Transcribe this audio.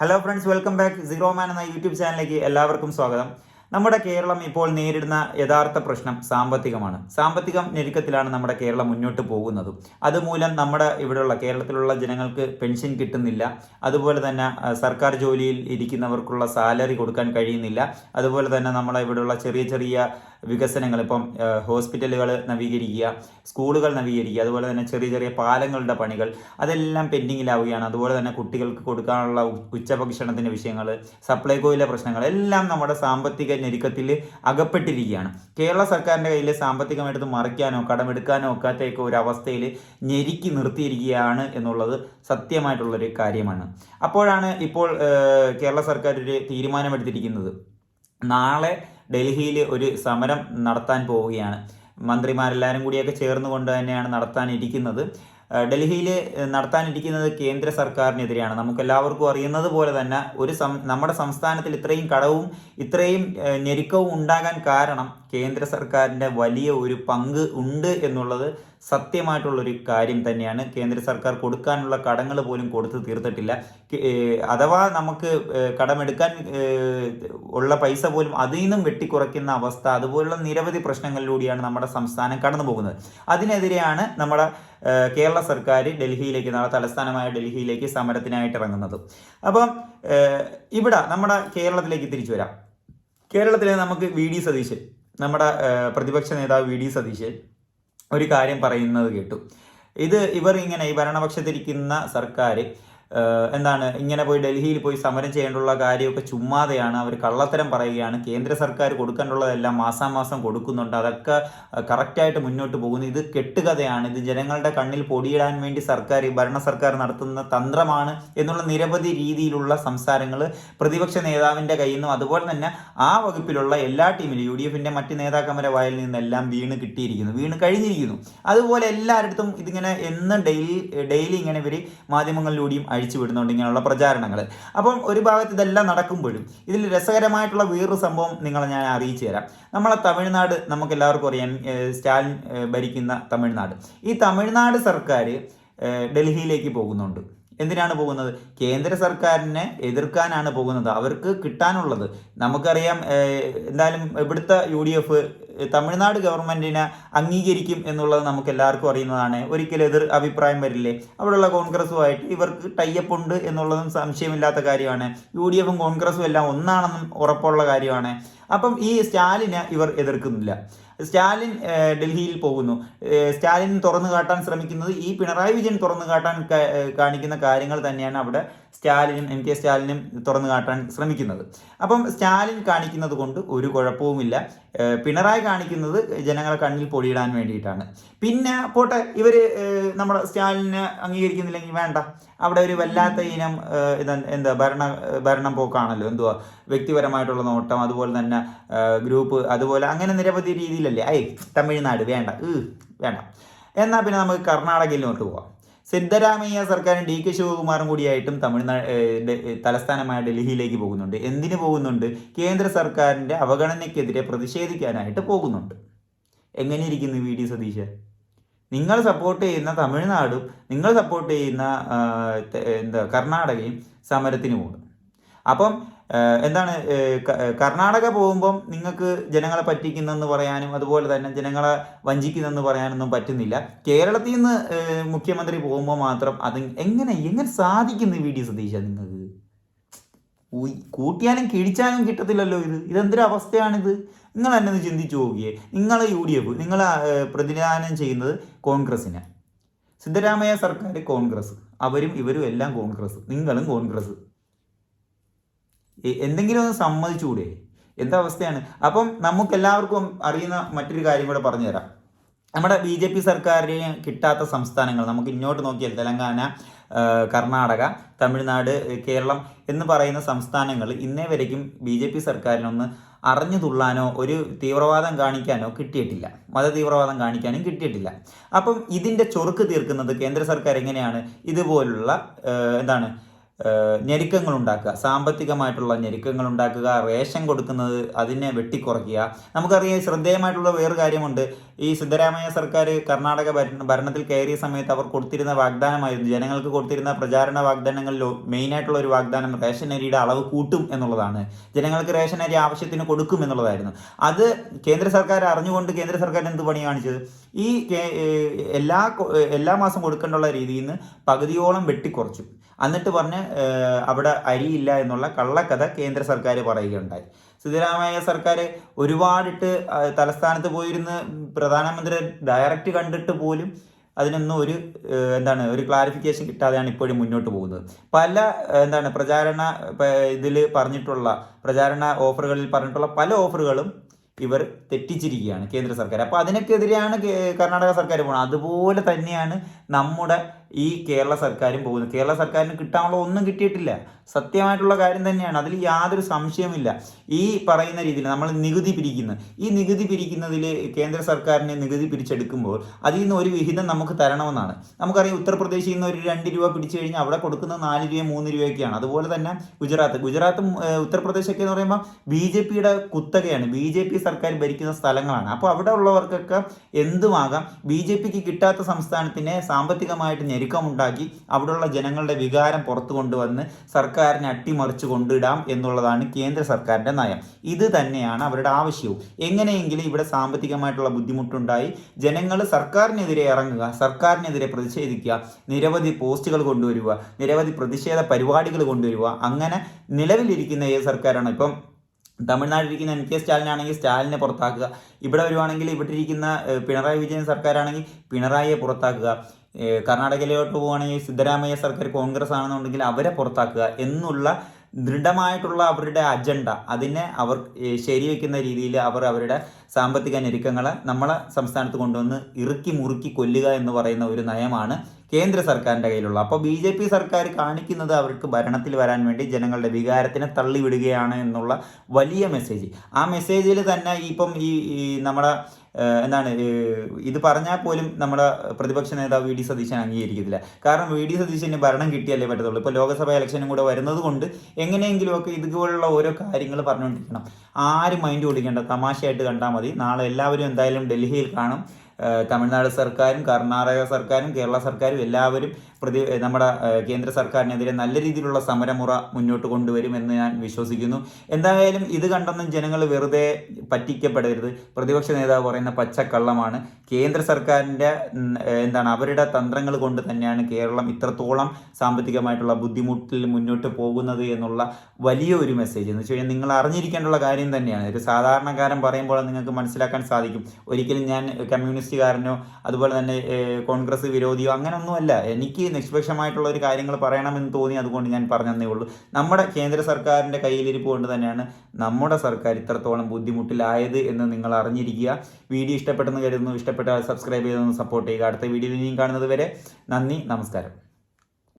Hello friends welcome back zero man എന്ന YouTube ചാനലിലേക്ക് എല്ലാവർക്കും സ്വാഗതം. നമ്മുടെ കേരളം ഇപ്പോൾ നേരിടുന്ന യഥാർത്ഥ പ്രശ്നം സാമ്പത്തികമാണ്. സാമ്പത്തിക ഞെരുക്കത്തിലാണ് നമ്മുടെ കേരളം മുന്നോട്ട് പോകുന്നത്. അതുമൂലം നമ്മുടെ ഇവിടെയുള്ള കേരളത്തിലുള്ള ജനങ്ങൾക്ക് പെൻഷൻ കിട്ടുന്നില്ല. അതുപോലെ തന്നെ സർക്കാർ ജോലിയിൽ ഇരിക്കുന്നവർക്കുള്ള സാലറി കൊടുക്കാൻ കഴിയുന്നില്ല. അതുപോലെ തന്നെ നമ്മളെ ഇവിടെയുള്ള ചെറിയ ചെറിയ വികസനങ്ങൾ ഇപ്പം ഹോസ്പിറ്റലുകൾ നവീകരിക്കുക സ്കൂളുകൾ നവീകരിക്കുക അതുപോലെ തന്നെ ചെറിയ ചെറിയ പാലങ്ങളുടെ പണികൾ അതെല്ലാം പെൻഡിങ്ങിലാവുകയാണ്. അതുപോലെ തന്നെ കുട്ടികൾക്ക് കൊടുക്കാനുള്ള ഉച്ചഭക്ഷണത്തിന്റെ വിഷയങ്ങൾ സപ്ലൈകോയിലെ പ്രശ്നങ്ങൾ എല്ലാം നമ്മുടെ സാമ്പത്തിക ഞെരുക്കത്തിൽ അകപ്പെട്ടിരിക്കുകയാണ്. കേരള സർക്കാരിന്റെ കയ്യിൽ സാമ്പത്തികമായിട്ട് മറിക്കാനോ കടമെടുക്കാനോ ഒക്കാത്തേക്ക് ഒരു അവസ്ഥയിൽ ഞെരുക്കി നിർത്തിയിരിക്കുകയാണ് എന്നുള്ളത് സത്യമായിട്ടുള്ളൊരു കാര്യമാണ്. അപ്പോഴാണ് ഇപ്പോൾ കേരള സർക്കാർ ഒരു തീരുമാനമെടുത്തിരിക്കുന്നത്. നാളെ ഡൽഹിയിൽ ഒരു സമരം നടത്താൻ പോവുകയാണ്. മന്ത്രിമാരെല്ലാവരും കൂടിയൊക്കെ ചേർന്നുകൊണ്ട് തന്നെയാണ് നടത്താനിരിക്കുന്നത്. ഡൽഹിയിൽ നടത്താനിരിക്കുന്നത് കേന്ദ്ര സർക്കാരിനെതിരെയാണ്. നമുക്കെല്ലാവർക്കും അറിയുന്നത് പോലെ തന്നെ ഒരു നമ്മുടെ സംസ്ഥാനത്തിൽ ഇത്രയും കടവും ഇത്രയും ഞെരുക്കവും ഉണ്ടാകാൻ കാരണം കേന്ദ്ര സർക്കാരിന്റെ വലിയ ഒരു പങ്ക് ഉണ്ട് എന്നുള്ളത് സത്യമായിട്ടുള്ളൊരു കാര്യം തന്നെയാണ്. കേന്ദ്ര സർക്കാർ കൊടുക്കാനുള്ള കടങ്ങൾ പോലും കൊടുത്തു തീർത്തിട്ടില്ല. അഥവാ നമുക്ക് കടമെടുക്കാൻ ഉള്ള പൈസ പോലും അതിൽ നിന്നും വെട്ടിക്കുറയ്ക്കുന്ന അവസ്ഥ അതുപോലുള്ള നിരവധി പ്രശ്നങ്ങളിലൂടെയാണ് നമ്മുടെ സംസ്ഥാനം കടന്നു പോകുന്നത് അതിനെതിരെയാണ് നമ്മുടെ കേരള സർക്കാർ ഡൽഹിയിലേക്ക് നാളെ തലസ്ഥാനമായ ഡൽഹിയിലേക്ക് സമരത്തിനായിട്ട് ഇറങ്ങുന്നത്. അപ്പം ഇവിടെ നമ്മുടെ കേരളത്തിലേക്ക് തിരിച്ചു വരാം. കേരളത്തിലെ നമുക്ക് വി. ഡി. സതീശൻ നമ്മുടെ പ്രതിപക്ഷ നേതാവ് വി ഡി സതീശൻ ഒരു കാര്യം പറയുന്നത് കേട്ടു. ഇത് ഇവർ ഇങ്ങനെ ഈ ഭരണപക്ഷത്തിരിക്കുന്ന സർക്കാർ എന്താണ് ഇങ്ങനെ പോയി ഡൽഹിയിൽ പോയി സമരം ചെയ്യേണ്ടുള്ള കാര്യമൊക്കെ ചുമ്മാതെയാണ് അവർ കള്ളത്തരം പറയുകയാണ്. കേന്ദ്ര സർക്കാർ കൊടുക്കേണ്ടുള്ളതെല്ലാം മാസാമാസം കൊടുക്കുന്നുണ്ട്. അതൊക്കെ കറക്റ്റായിട്ട് മുന്നോട്ട് പോകുന്നു. ഇത് കെട്ടുകഥയാണ്. ഇത് ജനങ്ങളുടെ കണ്ണിൽ പൊടിയിടാൻ വേണ്ടി സർക്കാർ ഭരണ സർക്കാർ നടത്തുന്ന തന്ത്രമാണ് എന്നുള്ള നിരവധി രീതിയിലുള്ള സംസാരങ്ങൾ പ്രതിപക്ഷ നേതാവിന്റെ കയ്യിൽ നിന്നും അതുപോലെ തന്നെ ആ വകുപ്പിലുള്ള എല്ലാ ടീമിലും യു ഡി എഫിന്റെ മറ്റ് നേതാക്കന്മാരെ വായിൽ നിന്നെല്ലാം വീണ് കിട്ടിയിരിക്കുന്നു. വീണ് കഴിഞ്ഞിരിക്കുന്നു. അതുപോലെ എല്ലായിടത്തും ഇതിങ്ങനെ എന്നും ഡെയിലി ഡെയിലി ഇങ്ങനെ ഇവർ മാധ്യമങ്ങളിലൂടെയും അഴിച്ചു വിടുന്നുണ്ട് ഇങ്ങനെയുള്ള പ്രചാരണങ്ങൾ. അപ്പം ഒരു ഭാഗത്ത് ഇതെല്ലാം നടക്കുമ്പോഴും ഇതിൽ രസകരമായിട്ടുള്ള വേറൊരു സംഭവം നിങ്ങളെ ഞാൻ അറിയിച്ചു തരാം. നമ്മളെ തമിഴ്നാട് നമുക്ക് എല്ലാവർക്കും അറിയാം സ്റ്റാലിൻ ഭരിക്കുന്ന തമിഴ്നാട്. ഈ തമിഴ്നാട് സർക്കാർ ഡൽഹിയിലേക്ക് പോകുന്നുണ്ട്. എന്തിനാണ് പോകുന്നത്? കേന്ദ്ര സർക്കാരിനെ എതിർക്കാനാണ് പോകുന്നത്. അവർക്ക് കിട്ടാനുള്ളത്. നമുക്കറിയാം എന്തായാലും ഇവിടുത്തെ യു ഡി എഫ് തമിഴ്നാട് ഗവൺമെന്റിനെ അംഗീകരിക്കും എന്നുള്ളത് നമുക്ക് എല്ലാവർക്കും അറിയുന്നതാണ്. ഒരിക്കലും എതിർ അഭിപ്രായം വരില്ലേ? അവിടെയുള്ള കോൺഗ്രസുമായിട്ട് ഇവർക്ക് ടൈപ്പ് ഉണ്ട് എന്നുള്ളതും സംശയമില്ലാത്ത കാര്യമാണ്. യു ഡി എഫും കോൺഗ്രസും എല്ലാം ഒന്നാണെന്നും ഉറപ്പുള്ള കാര്യമാണ്. അപ്പം ഈ സ്റ്റാലിനെ ഇവർ എതിർക്കുന്നില്ല. സ്റ്റാലിൻ ഡൽഹിയിൽ പോകുന്നു. സ്റ്റാലിൻ തുറന്നു കാട്ടാൻ ശ്രമിക്കുന്നത് ഈ പിണറായി വിജയൻ തുറന്നു കാട്ടാൻ കാണിക്കുന്ന കാര്യങ്ങൾ തന്നെയാണ് അവിടെ സ്റ്റാലിനും എം കെ സ്റ്റാലിനും തുറന്നു കാട്ടാൻ ശ്രമിക്കുന്നത്. അപ്പം സ്റ്റാലിൻ കാണിക്കുന്നത് കൊണ്ട് ഒരു കുഴപ്പവുമില്ല. പിണറായി കാണിക്കുന്നത് ജനങ്ങളെ കണ്ണിൽ പൊടിയിടാൻ വേണ്ടിയിട്ടാണ്. പിന്നെ പോട്ടെ ഇവർ നമ്മുടെ സ്റ്റാലിനെ അംഗീകരിക്കുന്നില്ലെങ്കിൽ വേണ്ട. അവിടെ ഒരു വല്ലാത്ത ഇനം എന്താ ഭരണ ഭരണം പോക്കാണല്ലോ. എന്തുവാ? വ്യക്തിപരമായിട്ടുള്ള നോട്ടം അതുപോലെ തന്നെ ഗ്രൂപ്പ് അതുപോലെ അങ്ങനെ നിരവധി രീതിയിലല്ലേ ഐ തമിഴ്നാട് വേണ്ട. വേണ്ട. എന്നാൽ പിന്നെ നമുക്ക് കർണാടകയിലോട്ട് പോവാം. സിദ്ധരാമയ്യ സർക്കാരും ഡി കെ ശിവകുമാറും കൂടിയായിട്ടും തമിഴ്നാട് തലസ്ഥാനമായ ഡൽഹിയിലേക്ക് പോകുന്നുണ്ട്. എന്തിനു പോകുന്നുണ്ട്? കേന്ദ്ര സർക്കാരിന്റെ അവഗണനയ്ക്കെതിരെ പ്രതിഷേധിക്കാനായിട്ട് പോകുന്നുണ്ട്. എങ്ങനെയിരിക്കുന്നു വി ഡി സതീശ്? നിങ്ങൾ സപ്പോർട്ട് ചെയ്യുന്ന തമിഴ്നാടും നിങ്ങൾ സപ്പോർട്ട് ചെയ്യുന്ന എന്താ കർണാടകയും സമരത്തിന് പോകും അപ്പം എന്താണ് കർണാടക പോകുമ്പം നിങ്ങൾക്ക് ജനങ്ങളെ പറ്റിക്കുന്നെന്ന് പറയാനും അതുപോലെ തന്നെ ജനങ്ങളെ വഞ്ചിക്കുന്നെന്ന് പറയാനൊന്നും പറ്റുന്നില്ല. കേരളത്തിൽ നിന്ന് മുഖ്യമന്ത്രി പോകുമ്പോൾ മാത്രം അത് എങ്ങനെ എങ്ങനെ സാധിക്കുന്നു വി ഡി സതീശ നിങ്ങൾക്ക്? കൂട്ടിയാലും കിഴിച്ചാലും കിട്ടത്തില്ലല്ലോ ഇത്. ഇതെന്തൊരു അവസ്ഥയാണിത്? നിങ്ങൾ എന്നെ ഒന്ന് ചിന്തിച്ചു നോക്കിയേ. നിങ്ങൾ യു ഡി എഫ് നിങ്ങൾ പ്രതിനിധാനം ചെയ്യുന്നത് കോൺഗ്രസിനെ സിദ്ധരാമയ്യ സർക്കാർ കോൺഗ്രസ് അവരും ഇവരും എല്ലാം കോൺഗ്രസ് നിങ്ങളും കോൺഗ്രസ്. എന്തെങ്കിലും ഒന്ന് സമ്മതിച്ചുകൂടെ? എന്താ അവസ്ഥയാണ്? അപ്പം നമുക്ക് എല്ലാവർക്കും അറിയുന്ന മറ്റൊരു കാര്യം കൂടെ പറഞ്ഞു തരാം നമ്മുടെ ബി ജെ പി സർക്കാരിന് കിട്ടാത്ത സംസ്ഥാനങ്ങൾ നമുക്ക് ഇങ്ങോട്ട് നോക്കിയാൽ തെലങ്കാന കർണാടക തമിഴ്നാട് കേരളം എന്ന് പറയുന്ന സംസ്ഥാനങ്ങൾ ഇന്നേ വരയ്ക്കും ബി ജെ പി സർക്കാരിനൊന്ന് അറിഞ്ഞു തുള്ളാനോ ഒരു തീവ്രവാദം കാണിക്കാനോ കിട്ടിയിട്ടില്ല. മത തീവ്രവാദം കാണിക്കാനും കിട്ടിയിട്ടില്ല. അപ്പം ഇതിന്റെ ചൊറുക്ക് തീർക്കുന്നത് കേന്ദ്ര സർക്കാർ എങ്ങനെയാണ്? ഇതുപോലുള്ള എന്താണ് ഞെരുക്കങ്ങൾ ഉണ്ടാക്കുക സാമ്പത്തികമായിട്ടുള്ള ഞെരുക്കങ്ങൾ ഉണ്ടാക്കുക റേഷൻ കൊടുക്കുന്നത് അതിനെ വെട്ടിക്കുറയ്ക്കുക. നമുക്കറിയാം ശ്രദ്ധേയമായിട്ടുള്ള വേറൊരു കാര്യമുണ്ട്. ഈ സിദ്ധരാമയ്യ സർക്കാർ കർണാടക ഭരണത്തിൽ കയറിയ സമയത്ത് അവർ കൊടുത്തിരുന്ന വാഗ്ദാനമായിരുന്നു. ജനങ്ങൾക്ക് കൊടുത്തിരുന്ന പ്രചാരണ വാഗ്ദാനങ്ങളിൽ മെയിനായിട്ടുള്ള ഒരു വാഗ്ദാനം റേഷൻ അരിയുടെ അളവ് കൂട്ടും എന്നുള്ളതാണ്. ജനങ്ങൾക്ക് റേഷൻ അരി ആവശ്യത്തിന് കൊടുക്കും എന്നുള്ളതായിരുന്നു. അത് കേന്ദ്ര സർക്കാർ അറിഞ്ഞുകൊണ്ട് കേന്ദ്ര സർക്കാർ എന്ത് പണി കാണിച്ചത്? ഈ എല്ലാ എല്ലാ മാസം കൊടുക്കേണ്ടുള്ള രീതിയിൽ നിന്ന് പകുതിയോളം വെട്ടിക്കുറച്ചു. എന്നിട്ട് പറഞ്ഞ് അവിടെ അരിയില്ല എന്നുള്ള കള്ളക്കഥ കേന്ദ്ര സർക്കാർ പറയുകയുണ്ടായി. സിദ്ധരാമയ്യ സർക്കാർ ഒരുപാടിട്ട് തലസ്ഥാനത്ത് പോയിരുന്ന് പ്രധാനമന്ത്രി ഡയറക്റ്റ് കണ്ടിട്ട് പോലും അതിനൊന്നും ഒരു എന്താണ് ഒരു ക്ലാരിഫിക്കേഷൻ കിട്ടാതെയാണ് ഇപ്പോഴും മുന്നോട്ട് പോകുന്നത്. പല എന്താണ് പ്രചാരണ ഇതിൽ പറഞ്ഞിട്ടുള്ള പ്രചാരണ ഓഫറുകളിൽ പറഞ്ഞിട്ടുള്ള പല ഓഫറുകളും ഇവർ തെറ്റിച്ചിരിക്കുകയാണ് കേന്ദ്ര സർക്കാർ അപ്പോൾ അതിനൊക്കെതിരെയാണ് കർണാടക സർക്കാർ പോകുന്നത് അതുപോലെ തന്നെയാണ് നമ്മുടെ ഈ കേരള സർക്കാരും പോകുന്നത് കേരള സർക്കാരിന് കിട്ടാനുള്ള ഒന്നും കിട്ടിയിട്ടില്ല. സത്യമായിട്ടുള്ള കാര്യം തന്നെയാണ്. അതിൽ യാതൊരു സംശയവുമില്ല. ഈ പറയുന്ന രീതിയിൽ നമ്മൾ നികുതി പിരിക്കുന്നത് ഈ നികുതി പിരിക്കുന്നതിൽ കേന്ദ്ര സർക്കാരിനെ നികുതി പിരിച്ചെടുക്കുമ്പോൾ അതിൽ നിന്ന് ഒരു വിഹിതം നമുക്ക് തരണമെന്നാണ്. നമുക്കറിയാം ഉത്തർപ്രദേശിൽ നിന്ന് ഒരു രണ്ട് രൂപ പിടിച്ചു കഴിഞ്ഞാൽ അവിടെ കൊടുക്കുന്നത് നാല് രൂപ മൂന്ന് രൂപയൊക്കെയാണ്. അതുപോലെ തന്നെ ഗുജറാത്ത്. ഗുജറാത്തും ഉത്തർപ്രദേശൊക്കെ എന്ന് പറയുമ്പോൾ ബി ജെ പിയുടെ കുത്തകയാണ്. ബി ജെ പി സർക്കാർ ഭരിക്കുന്ന സ്ഥലങ്ങളാണ്. അപ്പോൾ അവിടെ ഉള്ളവർക്കൊക്കെ എന്തുമാകാം? ബി ജെ പിക്ക് കിട്ടാത്ത സംസ്ഥാനത്തിനെ സാമ്പത്തികമായിട്ട് ഞെരുക്കമുണ്ടാക്കി അവിടെയുള്ള ജനങ്ങളുടെ വികാരം പുറത്തു കൊണ്ടുവന്ന് സർക്കാരിനെ അട്ടിമറിച്ച് കൊണ്ടിടാം എന്നുള്ളതാണ് കേന്ദ്ര സർക്കാരിന്റെ നയം. ഇത് തന്നെയാണ് അവരുടെ ആവശ്യവും. എങ്ങനെയെങ്കിലും ഇവിടെ സാമ്പത്തികമായിട്ടുള്ള ബുദ്ധിമുട്ടുണ്ടായി ജനങ്ങൾ സർക്കാരിനെതിരെ ഇറങ്ങുക സർക്കാരിനെതിരെ പ്രതിഷേധിക്കുക നിരവധി പോസ്റ്റുകൾ കൊണ്ടുവരിക നിരവധി പ്രതിഷേധ പരിപാടികൾ കൊണ്ടുവരിക. അങ്ങനെ നിലവിലിരിക്കുന്ന ഏത് സർക്കാരാണ്? ഇപ്പം തമിഴ്നാട്ടിലിരിക്കുന്ന എൻ കെ സ്റ്റാലിനാണെങ്കിൽ സ്റ്റാലിനെ പുറത്താക്കുക. ഇവിടെ വരുവാണെങ്കിൽ ഇവിടെ ഇരിക്കുന്ന പിണറായി വിജയൻ സർക്കാരാണെങ്കിൽ പിണറായിയെ പുറത്താക്കുക. കർണാടകയിലോട്ട് പോവുകയാണെങ്കിൽ സിദ്ധരാമയ്യ സർക്കാർ കോൺഗ്രസ് ആണെന്നുണ്ടെങ്കിൽ അവരെ പുറത്താക്കുക എന്നുള്ള ദൃഢമായിട്ടുള്ള അവരുടെ അജണ്ട അതിനെ അവർ ശരിവെക്കുന്ന രീതിയിൽ അവർ അവരുടെ സാമ്പത്തിക ഞെരുക്കങ്ങളെ നമ്മളെ സംസ്ഥാനത്ത് കൊണ്ടുവന്ന് ഇറുക്കി മുറുക്കി കൊല്ലുക എന്ന് പറയുന്ന ഒരു നയമാണ് കേന്ദ്ര സർക്കാരിന്റെ കയ്യിലുള്ള. അപ്പോൾ ബി ജെ പി സർക്കാർ കാണിക്കുന്നത് അവർക്ക് ഭരണത്തിൽ വരാൻ വേണ്ടി ജനങ്ങളുടെ വികാരത്തിനെ തള്ളിവിടുകയാണ് എന്നുള്ള വലിയ മെസ്സേജ്. ആ മെസ്സേജിൽ തന്നെ ഇപ്പം ഈ നമ്മുടെ എന്താണ് ഇത് പറഞ്ഞാൽ പോലും നമ്മുടെ പ്രതിപക്ഷ നേതാവ് വി ഡി സതീശൻ അംഗീകരിക്കത്തില്ല. കാരണം വി ഡി സതീശന് ഭരണം കിട്ടിയല്ലേ പറ്റത്തുള്ളൂ. ഇപ്പോൾ ലോക്സഭാ ഇലക്ഷനും കൂടെ വരുന്നത് കൊണ്ട് എങ്ങനെയെങ്കിലുമൊക്കെ ഇതുപോലുള്ള ഓരോ കാര്യങ്ങൾ പറഞ്ഞുകൊണ്ടിരിക്കണം. ആരും മൈൻഡ് കൊടുക്കേണ്ട തമാശയായിട്ട് കണ്ടാൽ മതി. നാളെ എല്ലാവരും എന്തായാലും ഡൽഹിയിൽ കാണും. തമിഴ്നാട് സർക്കാരും കർണാടക സർക്കാരും കേരള സർക്കാരും എല്ലാവരും പ്രതി നമ്മുടെ കേന്ദ്ര സർക്കാരിനെതിരെ നല്ല രീതിയിലുള്ള സമരമുറ മുന്നോട്ട് കൊണ്ടുവരും എന്ന് ഞാൻ വിശ്വസിക്കുന്നു. എന്തായാലും ഇത് കണ്ടെന്നും ജനങ്ങൾ വെറുതെ പറ്റിക്കപ്പെടരുത്. പ്രതിപക്ഷ നേതാവ് പറയുന്ന പച്ചക്കള്ളമാണ്. കേന്ദ്ര സർക്കാരിന്റെ എന്താണ് അവരുടെ തന്ത്രങ്ങൾ കൊണ്ട് തന്നെയാണ് കേരളം ഇത്രത്തോളം സാമ്പത്തികമായിട്ടുള്ള ബുദ്ധിമുട്ടിൽ മുന്നോട്ട് പോകുന്നത് എന്നുള്ള വലിയ ഒരു മെസ്സേജ് എന്ന് വെച്ച് കഴിഞ്ഞാൽ നിങ്ങൾ അറിഞ്ഞിരിക്കേണ്ടുള്ള കാര്യം തന്നെയാണ്. ഒരു സാധാരണക്കാരൻ പറയുമ്പോൾ നിങ്ങൾക്ക് മനസ്സിലാക്കാൻ സാധിക്കും. ഒരിക്കലും ഞാൻ കമ്മ്യൂണിസ്റ്റുകാരനോ അതുപോലെ തന്നെ കോൺഗ്രസ് വിരോധിയോ അങ്ങനെയൊന്നുമല്ല എനിക്ക് നിഷ്പക്ഷമായിട്ടുള്ള ഒരു കാര്യങ്ങൾ പറയണമെന്ന് തോന്നി അതുകൊണ്ട് ഞാൻ പറഞ്ഞതേ ഉള്ളൂ. നമ്മുടെ കേന്ദ്ര സർക്കാരിന്റെ കയ്യിലിരിപ്പ് കൊണ്ട് തന്നെയാണ് നമ്മുടെ സർക്കാർ ഇത്രത്തോളം ബുദ്ധിമുട്ടിലായത് എന്ന് നിങ്ങൾ അറിഞ്ഞിരിക്കുക. വീഡിയോ ഇഷ്ടപ്പെട്ടെന്ന് കരുതുന്നു. ഇഷ്ടപ്പെട്ടാൽ സബ്സ്ക്രൈബ് ചെയ്തൊന്ന് സപ്പോർട്ട് ചെയ്യുക. അടുത്ത വീഡിയോയിൽ ഇനിയും കാണുന്നത് വരെ നന്ദി നമസ്കാരം.